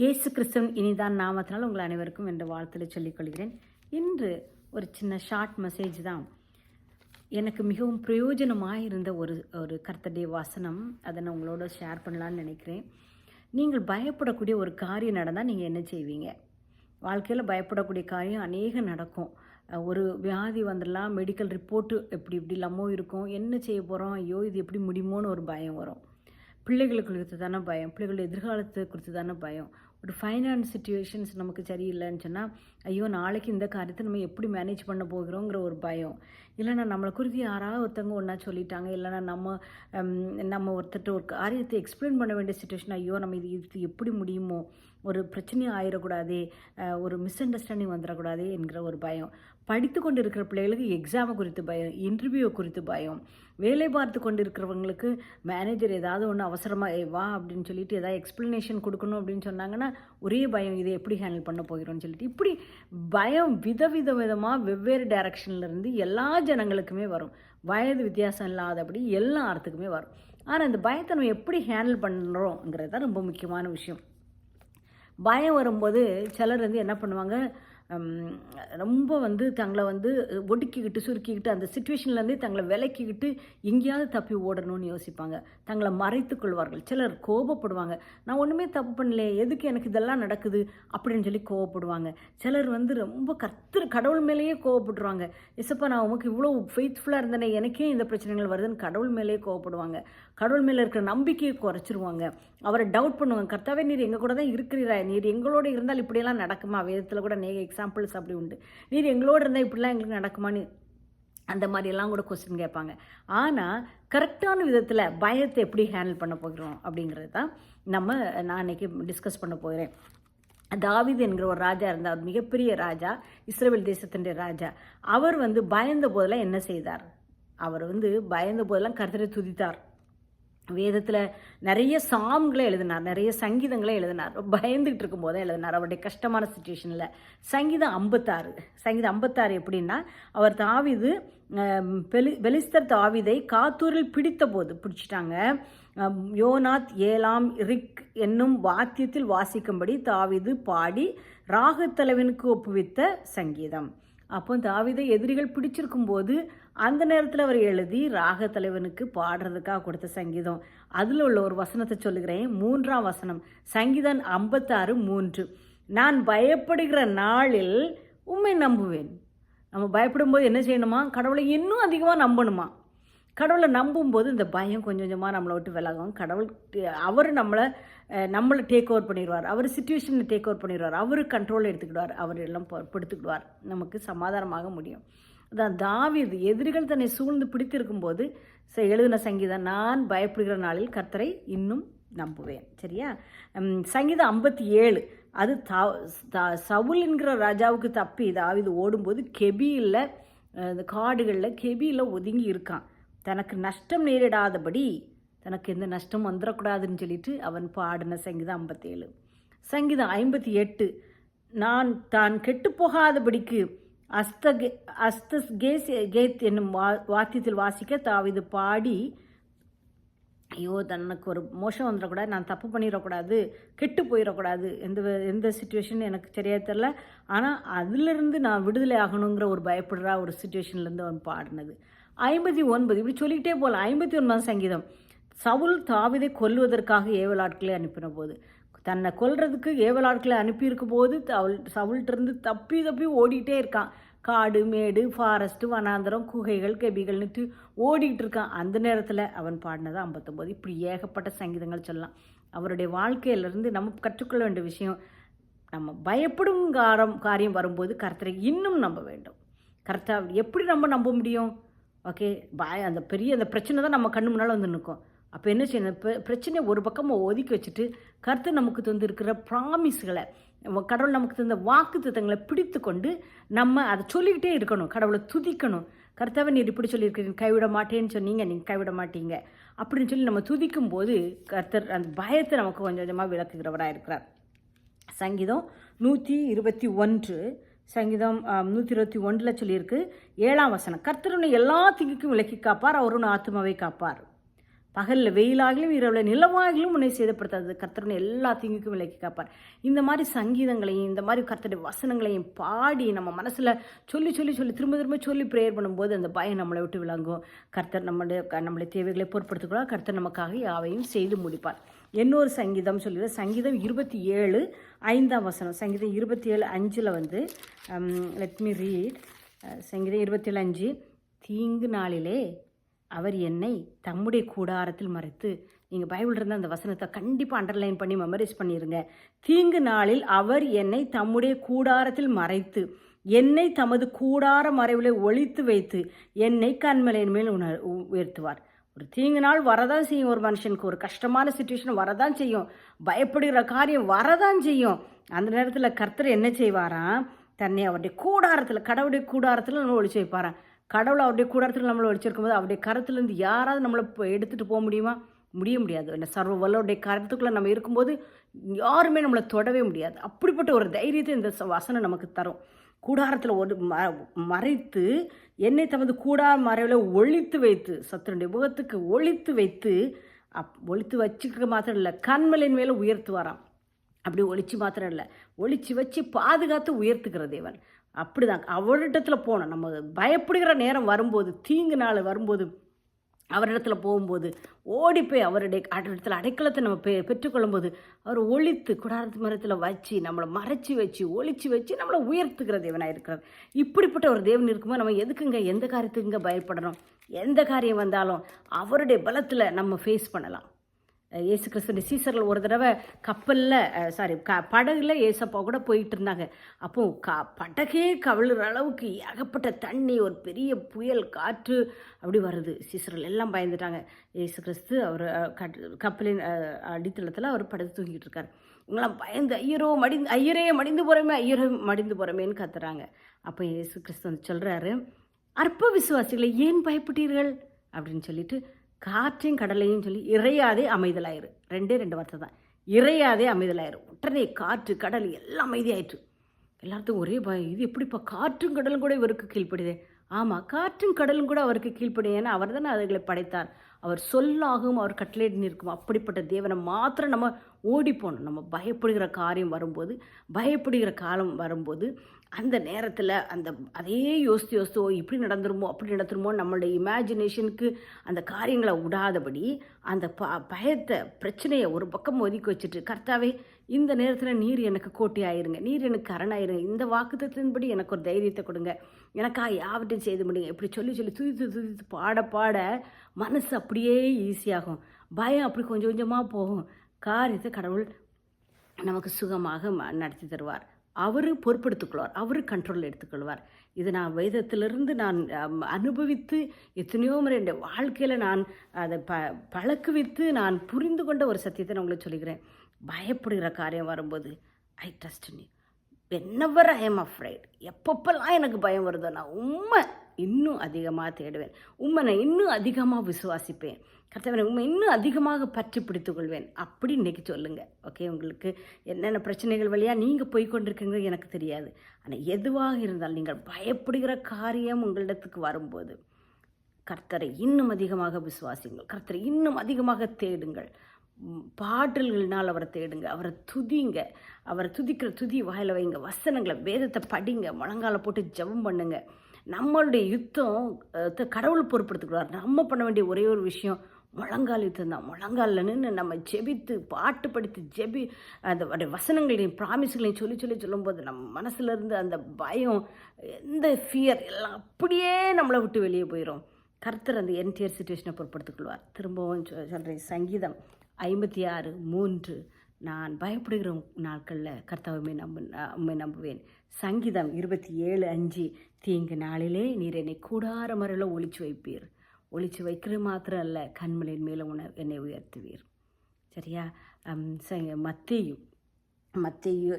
இயேசு கிறிஸ்துவின் இனிதான் நாமத்தினால் உங்கள் அனைவருக்கும் என்ற வாழ்த்துல சொல்லிக்கொள்கிறேன். இன்று ஒரு சின்ன ஷார்ட் மெசேஜ் தான். எனக்கு மிகவும் பிரயோஜனமாக இருந்த ஒரு ஒரு கர்த்தடைய வசனம். அதை நான் உங்களோட ஷேர் பண்ணலான்னு நினைக்கிறேன். நீங்கள் பயப்படக்கூடிய ஒரு காரியம் நடந்தால் நீங்கள் என்ன செய்வீங்க? வாழ்க்கையில் பயப்படக்கூடிய காரியம் அநேகம் நடக்கும். ஒரு வியாதி வந்துடலாம் மெடிக்கல் ரிப்போர்ட்டு எப்படி இப்படி இல்லாமல் இருக்கும். என்ன செய்ய போகிறோம் ஐயோ இது எப்படி முடியுமோன்னு ஒரு பயம் வரும். பிள்ளைகளுக்கு குறித்து தானே பயம். பிள்ளைகளோட எதிர்காலத்தை குறித்து தானே பயம். ஒரு ஃபைனான்ஸ் சுச்சுவேஷன்ஸ் நமக்கு சரியில்லைன்னு சொன்னால் ஐயோ நாளைக்கு இந்த காரியத்தை நம்ம எப்படி மேனேஜ் பண்ண போகிறோங்கிற ஒரு பயம். இல்லைனா நம்மளை குறித்து யாராவது ஒருத்தவங்க ஒன்றா சொல்லிட்டாங்க. இல்லைனா நம்ம நம்ம ஒருத்தர்கிட்ட ஒரு காரியத்தை எக்ஸ்பிளைன் பண்ண வேண்டிய சுச்சுவேஷன் ஐயோ நம்ம இது இது எப்படி முடியுமோ? ஒரு பிரச்சனையும் ஆயிடக்கூடாது ஒரு மிஸ் அண்டர்ஸ்டாண்டிங் வந்துடக்கூடாது என்கிற ஒரு பயம். படித்து கொண்டு இருக்கிற பிள்ளைகளுக்கு எக்ஸாமை குறித்து பயம் இன்டர்வியூ குறித்து பயம். வேலை பார்த்து கொண்டு இருக்கிறவங்களுக்கு மேனேஜர் ஏதாவது ஒன்று அவசரமாக வா அப்படின்னு சொல்லிட்டு ஏதாவது எக்ஸ்ப்ளனேஷன் கொடுக்கணும் அப்படின்னு சொன்னாங்கன்னா ஒரே பயம் இதை எப்படி ஹேண்டில் பண்ண போகிறோம்னு சொல்லிட்டு இப்படி பயம் விதவித விதமாக வெவ்வேறு டைரக்ஷன்லேருந்து எல்லா ஜனங்களுக்குமே வரும். வயது வித்தியாசம் இல்லாதபடி எல்லா அர்த்தத்துக்குமே வரும். ஆனால் இந்த பயத்தை நம்ம எப்படி ஹேண்டில் பண்ணுறோங்கிறது தான் ரொம்ப முக்கியமான விஷயம். பயம் வரும்போது சிலர் வந்து என்ன பண்ணுவாங்க ரொம்ப வந்து தங்களை வந்து ஒடுக்கிக்கிட்டு சுருக்கிக்கிட்டு அந்த சுச்சுவேஷன்லேருந்தே தங்களை விலக்கிக்கிட்டு எங்கேயாவது தப்பி ஓடணும்னு யோசிப்பாங்க. தங்களை மறைத்துக்கொள்வார்கள் சிலர் கோபப்படுவாங்க. நான் ஒன்றுமே தப்பு பண்ணலையே எதுக்கு எனக்கு இதெல்லாம் நடக்குது? அப்படின்னு சொல்லி கோவப்படுவாங்க சிலர் வந்து ரொம்ப கர்த்தர் கடவுள் மேலேயே கோவப்படுறாங்க எசப்பா நான் உமக்கு இவ்வளோ ஃபெய்த்ஃபுல்லாக இருந்தேனே எனக்கே இந்த பிரச்சனைகள் வருதுன்னு கடவுள் மேலேயே கோவப்படுவாங்க கடவுள் மேலே இருக்கிற நம்பிக்கையை குறைச்சிருவாங்க. அவரை டவுட் பண்ணுவாங்க. கர்த்தாவே நீர் எங்கள் கூட தான் இருக்கிறீரா? நீர் எங்களோட இருந்தால் இப்படியெல்லாம் நடக்குமா? வேதத்தில் கூட நிறைய எக்ஸாம்பிள்ஸ் அப்படி உண்டு. நீர் எங்களோட இருந்தால் இப்படிலாம் எங்களுக்கு நடக்குமான்னு? அந்த மாதிரியெல்லாம் கூட கொஸ்டின் கேட்பாங்க. ஆனால் கரெக்டான விதத்தில் பயத்தை எப்படி ஹேண்டில் பண்ண போகிறோம் அப்படிங்கிறது தான் நம்ம நான் அன்றைக்கி டிஸ்கஸ் பண்ண போகிறேன். தாவித் என்கிற ஒரு ராஜா இருந்தார். மிகப்பெரிய ராஜா. இஸ்ரேல் தேசத்தினுடைய ராஜா. அவர் வந்து பயந்த போதெல்லாம் என்ன செய்தார்? அவர் வந்து பயந்த போதெல்லாம் கர்த்தரை துதித்தார். வேதத்தில் நிறைய சாங்களை எழுதினார் நிறைய சங்கீதங்களை எழுதினார். பயந்துகிட்டு இருக்கும்போதே எழுதினார் அவருடைய கஷ்டமான சுச்சுவேஷனில் சங்கீதம் ஐம்பத்தாறு. சங்கீதம் ஐம்பத்தாறு எப்படின்னா அவர் தாவிது பெலி பெலிஸ்தர் தாவிதை காத்தூரில் பிடித்த போது பிடிச்சிட்டாங்க. யோநாத் யோனாத் ஏலாம் ரிக் என்னும் வாத்தியத்தில் வாசிக்கும்படி தாவிது பாடி ராகத்தலைவனுக்கு ஒப்புவித்த சங்கீதம். அப்போ தாவிதை எதிரிகள் பிடிச்சிருக்கும் போது அந்த நேரத்தில் அவர் எழுதி ராக தலைவனுக்கு பாடுறதுக்காக கொடுத்த சங்கீதம். அதில் உள்ள ஒரு வசனத்தை சொல்லுகிறேன். மூன்றாம் வசனம். சங்கீதம் ஐம்பத்தாறு மூன்று. நான் பயப்படுகிற நாளில் உண்மை நம்புவேன். நம்ம பயப்படும்போது என்ன செய்யணுமா? கடவுளை இன்னும் அதிகமாக நம்பணுமா? கடவுளை நம்பும்போது இந்த பயம் கொஞ்சம் கொஞ்சமாக நம்மளை விட்டு விலகும். கடவுள் அவர் நம்மளை நம்மளை டேக் ஓவர் பண்ணிடுவார். அவர் சுச்சுவேஷனை டேக் ஓவர் பண்ணிடுவார். அவர் கண்ட்ரோல் எடுத்துக்கிடுவார். அவர் எல்லாம் படுத்துக்கிடுவார். நமக்கு சமாதானமாக முடியும். அதான் தாவிது எதிரிகள் தன்னை சூழ்ந்து பிடித்திருக்கும் போது எழுதின சங்கீதம் நான் பயப்படுகிற நாளில் கர்த்தரை இன்னும் நம்புவேன். சரியா? சங்கீதம் ஐம்பத்தி ஏழு. அது தா- தா- சவுல் என்கிற ராஜாவுக்கு தப்பி தாவிது ஓடும்போது கெபியில் இந்த காடுகளில் கெபியில் ஒதுங்கி இருக்கான். தனக்கு நஷ்டம் நேரிடாதபடி தனக்கு எந்த நஷ்டம் வந்துடக்கூடாதுன்னு சொல்லிட்டு அவன் பாடின சங்கீதம் ஐம்பத்தேழு சங்கீதம் ஐம்பத்தி எட்டு. நான் தான் கெட்டு போகாதபடிக்கு அஸ்த அஸ்தஸ் கேஸ் கேத் என்னும் வா வாத்தியத்தில் வாசிக்க தாவிது பாடி ஐயோ தனக்கு ஒரு மோஷம் வந்துடக்கூடாது நான் தப்பு பண்ணிடக்கூடாது கெட்டு போயிடக்கூடாது எந்த எந்த சுச்சுவேஷன் எனக்கு சரியாக தெரில ஆனால் அதிலிருந்து நான் விடுதலை ஆகணுங்கிற ஒரு பயப்படுற ஒரு சுச்சுவேஷன்லேருந்து அவன் பாடினது. ஐம்பத்தி ஒன்பது இப்படி சொல்லிக்கிட்டே போகலாம் ஐம்பத்தி ஒன்பதாம் சங்கீதம். சவுல் தாவிதை கொல்வதற்காக ஏவலாட்களை அனுப்பின போது தன்னை கொல்றதுக்கு ஏவலாட்களை அனுப்பியிருக்கும் போது சவுல் சவுள்கிட்டருந்து தப்பி தப்பி ஓடிக்கிட்டே இருக்கான். காடு மேடு ஃபாரஸ்ட்டு வனாந்தரம் குகைகள் கெபிகள்னுட்டு ஓடிக்கிட்டு இருக்கான். அந்த நேரத்தில் அவன் பாடினது ஐம்பத்தொம்போது. இப்படி ஏகப்பட்ட சங்கீதங்கள் சொல்லலாம். அவருடைய வாழ்க்கையிலிருந்து நம்ம கற்றுக்கொள்ள வேண்டிய விஷயம் நம்ம பயப்படும் காரம் காரியம் வரும்போது கர்த்தரை இன்னும் நம்ப வேண்டும். கர்த்தா எப்படி நம்ம நம்ப முடியும்? ஓகே பய அந்த பெரிய அந்த பிரச்சனை தான் நம்ம கண்ணு முன்னால் வந்து நிற்கும். அப்போ என்ன செய்யணும்? இப்போ பிரச்சனையை ஒரு பக்கமாக ஒதுக்கி வச்சுட்டு கர்த்தர் நமக்கு தந்திருக்கிற ப்ராமிஸ்களை கடவுள் நமக்கு தந்த வாக்கு திட்டங்களை பிடித்து கொண்டு நம்ம அதை சொல்லிக்கிட்டே இருக்கணும். கடவுளை துதிக்கணும். கர்த்தாவை நீர் இப்படி சொல்லியிருக்கிறீங்க கைவிட மாட்டேன்னு சொன்னீங்க. நீங்கள் கைவிட மாட்டீங்க. அப்படின்னு சொல்லி நம்ம துதிக்கும் போது கர்த்தர் அந்த பயத்தை நமக்கு கொஞ்சம் கொஞ்சமாக விளக்குகிறவராக இருக்கிறார். சங்கீதம் நூற்றி இருபத்தி ஒன்று சங்கீதம் நூற்றி இருபத்தி ஒன்றில் சொல்லியிருக்கு ஏழாம் வசனம் கர்த்தருன்னு எல்லா திங்குக்கும் விலக்கி காப்பார். அவர் ஆத்மாவை காப்பார். பகலில் வெயிலாகிலும் இரவில் நிலவாகிலும் உன்னை சேதப்படுத்தாது. கர்த்தருன்னு எல்லா தீங்குக்கும் விலக்கி காப்பார். இந்த மாதிரி சங்கீதங்களையும் இந்த மாதிரி கர்த்தருடைய வசனங்களையும் பாடி நம்ம மனசில் சொல்லி சொல்லி சொல்லி திரும்ப திரும்ப சொல்லி ப்ரேயர் பண்ணும்போது அந்த பயம் நம்மளை விட்டு விளங்கும் கர்த்தர் நம்மளுடைய நம்மளுடைய தேவைகளை பொருட்படுத்தக்கூடாது கர்த்தர் நமக்காக யாவையும் செய்து முடிப்பார். இன்னொரு சங்கீதம் சொல்லுது. சங்கீதம் இருபத்தி ஏழு ஐந்தாம் வசனம். சங்கீதம் இருபத்தி ஏழு அஞ்சில் வந்து லெட் மீ ரீட் சங்கீதம் இருபத்தி ஏழு அஞ்சு. தீங்கு நாளிலே அவர் என்னை தம்முடைய கூடாரத்தில் மறைத்து நீங்கள் பைபிள் இருந்த அந்த வசனத்தை கண்டிப்பாக அண்டர்லைன் பண்ணி மெமரைஸ் பண்ணிடுங்க தீங்கு நாளில் அவர் என்னை தம்முடைய கூடாரத்தில் மறைத்து என்னை தமது கூடார மறைவில் ஒழித்து வைத்து என்னை கண்மலையின் மேல் உணர் உயர்த்துவார். ஒரு தீங்கு நாள் வரதான் செய்யும் ஒரு மனுஷனுக்கு ஒரு கஷ்டமான சுச்சுவேஷன் வரதான் செய்யும் பயப்படுகிற காரியம் வரதான் செய்யும். அந்த நேரத்தில் கர்த்தர் என்ன செய்வாராம் தன்னை அவருடைய கூடாரத்தில் கடவுளுடைய கூடாரத்தில் ஒழிச்சு வைப்பாரான் கடவுள் அவருடைய கூடாரத்தில் நம்மளை வச்சிருக்கும் போது அவருடைய கருத்துலேருந்து யாராவது நம்மளை எடுத்துகிட்டு போக முடியுமா? முடிய முடியாது. என்ன சர்வ வல்லோடைய கருத்துக்குள்ளே நம்ம இருக்கும்போது யாருமே நம்மளை தொடவே முடியாது. அப்படிப்பட்ட ஒரு தைரியத்தை இந்த வசனம் நமக்கு தரும். கூடாரத்தில் ஒரு ம மறைத்து என்னை தமது கூடார மறைவில் ஒழித்து வைத்து சத்துருடைய முகத்துக்கு ஒழித்து வைத்து அப் ஒழித்து வச்சுக்க மாத்திரம் இல்லை கண்மலின் மேலே உயர்த்துவாராம். அப்படி ஒழிச்சு மாத்திரம் இல்லை ஒழிச்சு வச்சு பாதுகாத்து உயர்த்துக்கிற தேவன். அப்படிதான். அவரிடத்தில் போகணும். நம்ம பயப்படுகிற நேரம் வரும்போது தீங்கு நாள் வரும்போது அவரிடத்தில் போகும்போது ஓடி போய் அவருடைய இடத்துல அடைக்கலத்தை நம்ம பெ பெற்றுக்கொள்ளும்போது அவர் ஒழித்து குடாரத்து மரத்தில் வச்சு நம்மளை மறைச்சி வச்சு ஒழிச்சு வச்சு நம்மளை உயர்த்துக்கிற தேவனாக இருக்கிறார். இப்படிப்பட்ட ஒரு தேவன் இருக்கும்போது நம்ம எதுக்குங்க எந்த காரியத்துக்குங்க பயப்படணும்? எந்த காரியம் வந்தாலும் அவருடைய பலத்தில் நம்ம ஃபேஸ் பண்ணலாம். இயேசு கிறிஸ்து சீசரில் ஒரு தடவை கப்பலில் சாரி க படகுல ஏசப்பா கூட போயிட்டு இருந்தாங்க. அப்போ க படகே கவிழுற அளவுக்கு ஏகப்பட்ட தண்ணி ஒரு பெரிய புயல் காற்று அப்படி வருது. சீசரில் எல்லாம் பயந்துட்டாங்க. இயேசு கிறிஸ்து அவர் கட்- கப்பலின் அடித்தளத்தில் அவர் படுத்து தூங்கிட்டு இருக்கார். இவங்களாம் பயந்து ஐயரோ மடிந்து ஐயரே மடிந்து போகிறோமே ஐயரோ மடிந்து போகிறோமேன்னு கத்துறாங்க. அப்போ இயேசு கிறிஸ்து வந்து சொல்கிறாரு அற்ப விசுவாசிகளை ஏன் பயப்பட்டீர்கள்? அப்படின்னு சொல்லிட்டு காற்றையும் கடலையும் சொல்லி இறையாதே அமைதலாயிரு. ரெண்டே ரெண்டு வார்த்தை தான். இறையாதே அமைதலாயிரு. உடனே காற்று கடல் எல்லாம் அமைதியாயிற்று. எல்லாத்துக்கும் ஒரே பயம். இது எப்படிப்பா? காற்றும் கடலும் கூட இவருக்கு கீழ்ப்படுதே. ஆமாம் காற்றும் கடலும் கூட அவருக்கு கீழ்ப்படியும் ஏன்னா அவர் தானே அதுகளை படைத்தார். அவர் சொல்லாகும் அவர் கட்டளையிட்டு நிற்கும். அப்படிப்பட்ட தேவனை மாத்திரம் நம்ம ஓடி போகணும் நம்ம பயப்படுகிற காரியம் வரும்போது பயப்படுகிற காலம் வரும்போது அந்த நேரத்தில் அந்த அதே யோசித்து யோசித்து ஓ இப்படி நடந்துருமோ அப்படி நடந்துருமோ நம்மளுடைய இமேஜினேஷனுக்கு அந்த காரியங்களை விடாதபடி அந்த ப பயத்தை பிரச்சனையை ஒரு பக்கம் ஒதுக்கி வச்சுட்டு கரெக்டாகவே இந்த நேரத்தில் நீர் எனக்கு கோட்டி ஆயிருங்க. நீர் எனக்கு அரணாயிருங்க இந்த வாக்குத்தத்தின்படி எனக்கு ஒரு தைரியத்தை கொடுங்க. எனக்காக யாவற்றையும் செய்து முடியுங்க. இப்படி சொல்லி சொல்லி துதித்து துதித்து பாட பாட மனசு அப்படியே ஈஸியாகும் பயம் அப்படி கொஞ்சம் கொஞ்சமாக போகும். காரியத்தை கடவுள் நமக்கு சுகமாக நடத்தி தருவார். அவர் பொறுப்படுத்திக்கொள்வார். அவர் கண்ட்ரோல் எடுத்துக்கொள்வார். இது நான் வேதத்திலிருந்து நான் அனுபவித்து எத்தனையோ முறை என் வாழ்க்கையில் நான் அதை ப பழக்குவித்து நான் புரிந்து கொண்ட ஒரு சத்தியத்தை நான் உங்களுக்கு சொல்லிக்கிறேன். பயப்படுகிற காரியம் வரும்போது ஐ ட்ரஸ்ட் நீ. என்னவர் ஐ எம் அஃப்ரைட் எப்பப்பெல்லாம் எனக்கு பயம் வருதோ நான் உண்மை இன்னும் அதிகமாக தேடுவேன். உண்மை நான் இன்னும் அதிகமாக விசுவாசிப்பேன். கர்த்தவனை உண்மை இன்னும் அதிகமாக பற்றி பிடித்துக் கொள்வேன் அப்படி இன்றைக்கி சொல்லுங்கள் ஓகே உங்களுக்கு என்னென்ன பிரச்சனைகள் வழியாக நீங்கள் போய் கொண்டிருக்கீங்க எனக்கு தெரியாது. ஆனால் எதுவாக இருந்தால் நீங்கள் பயப்படுகிற காரியம் உங்களிடத்துக்கு வரும்போது கர்த்தரை இன்னும் அதிகமாக விசுவாசிங்கள் கர்த்தரை இன்னும் அதிகமாக தேடுங்கள். பாடல்கள்னால் அவரை தேடுங்க அவரை துதிங்க அவரை துதிக்கிற துதி வாயில் வைங்க வசனங்களை வேதத்தை படிங்க முழங்கால போட்டு ஜெபம் பண்ணுங்க. நம்மளுடைய யுத்தம் த- கடவுள் பொறுப்படுத்துக்கிறார் நம்ம பண்ண வேண்டிய ஒரே ஒரு விஷயம் முழங்கால் யுத்தம் தான். முழங்காலில் நின்று நம்ம ஜெபித்து பாட்டு படித்து ஜெபி அந்த வசனங்களையும் ப்ராமிஸ்களையும் சொல்லி சொல்லி சொல்லும்போது நம்ம மனசில் இருந்து அந்த பயம் எந்த ஃபியர் எல்லாம் அப்படியே நம்மளை விட்டு வெளியே போயிடும் கர்த்தர் அந்த என்டிஆர் சுச்சுவேஷனை பொருட்படுத்திக்கொள்வார். திரும்பவும் சொ- சங்கீதம் ஐம்பத்தி ஆறு மூன்று. நான் பயப்படுகிற நாட்களில் கர்த்தாவுமே நம்பு உண்மை நம்புவேன். சங்கீதம் இருபத்தி ஏழு அஞ்சு. தீங்கு நாளிலே நீர் என்னை கூடார மறையில் ஒழிச்சு வைப்பீர். ஒழிச்சு வைக்கிறது மாத்திரம் அல்ல கண்மலின் மேலே உண என்னை உயர்த்துவீர். சரியா? அம், ச-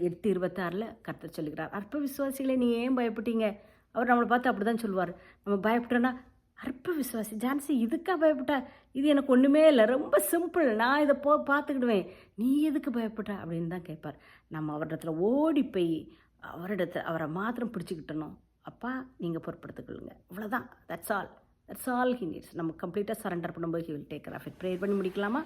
எட்டு இருபத்தாறில் கர்த்தர் சொல்லுகிறார் அற்ப விசுவாசிகளை நீ ஏன் பயப்பட்டீங்க? அவர் நம்மளை பார்த்து அப்படி தான் சொல்லுவார். நம்ம பயப்பட்டோன்னா அற்ப விசுவாசி. ஜான்சி இதுக்கா பயப்பட்டா? இது எனக்கு ஒன்றுமே இல்லை. ரொம்ப சிம்பிள் நான் இதை போ பார்த்துக்கிடுவேன். நீ எதுக்கு பயப்பட்ட? அப்படின்னு தான் கேட்பார் நம்ம அவரிடத்துல ஓடி போய் அவரிடத்துல அவரை மாத்திரம் பிடிச்சிக்கிட்டணும். அப்பா நீங்கள் பொருட்படுத்திக்கொள்ளுங்க. அவ்வளோதான் that's all that's all he needs நம்ம கம்ப்ளீட்டாக சரண்டர் பண்ணும்போது he will take care prayer பண்ணி முடிக்கலாமா?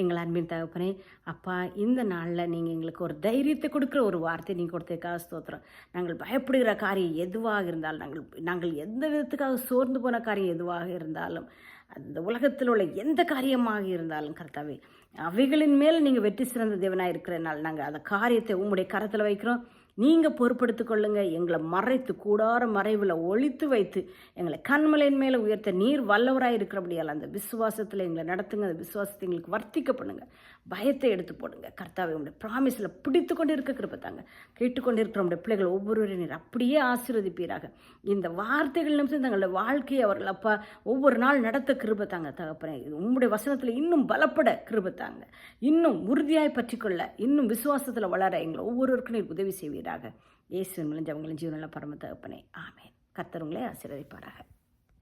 எங்கள் அன்பின் தகப்பனே அப்பா இந்த நாளில் நீங்கள் எங்களுக்கு ஒரு தைரியத்தை கொடுக்குற ஒரு வார்த்தை நீங்கள் கொடுத்ததுக்காக ஸ்தோத்திரம். நாங்கள் பயப்படுகிற காரியம் எதுவாக இருந்தாலும் நாங்கள் நாங்கள் எந்த விதத்துக்காக சோர்ந்து போன காரியம் எதுவாக இருந்தாலும் அந்த உலகத்தில் உள்ள எந்த காரியமாக இருந்தாலும் கரெக்டாகவே அவைகளின் மேல் நீங்கள் வெற்றி சிறந்த தேவனாக இருக்கிறனால நாங்கள் அந்த காரியத்தை உங்களுடைய கரத்தில் வைக்கிறோம். நீங்கள் பொறுப்படுத்து கொள்ளுங்க. எங்களை மறைத்து கூடார மறைவில் ஒழித்து வைத்து எங்களை கண்மலையின் மேலே உயர்த்த நீர் வல்லவராக இருக்கிறபடியால் அந்த விசுவாசத்தில் எங்களை நடத்துங்க. அந்த விசுவாசத்தை எங்களுக்கு வர்த்திக்க பண்ணுங்கள் பயத்தை எடுத்து போடுங்க. கர்த்தாவை உங்களுடைய ப்ராமிஸில் பிடித்து கொண்டு இருக்க கிருப்பத்தாங்க கேட்டுக்கொண்டு இருக்கிற உடைய பிள்ளைகள் ஒவ்வொருவரையும் நீர் அப்படியே ஆசீர்வதிப்பீராக. இந்த வார்த்தைகள் நிமிஷம் தங்களுடைய வாழ்க்கையை அவர்கள் அப்பா ஒவ்வொரு நாள் நடத்த கிருபத்தாங்க தகப்பனே. இது உங்களுடைய வசனத்தில் இன்னும் பலப்பட கிருபத்தாங்க இன்னும் உறுதியாய் பற்றிக்கொள்ள இன்னும் விசுவாசத்தில் வளர எங்களை ஒவ்வொருவருக்கும் நீர் உதவி செய்வீராக. இயேசு மூலம் ஜீவனில் பரம தகப்பனே. ஆமேன். கர்த்தர் ஆசீர்வதிப்பாராக.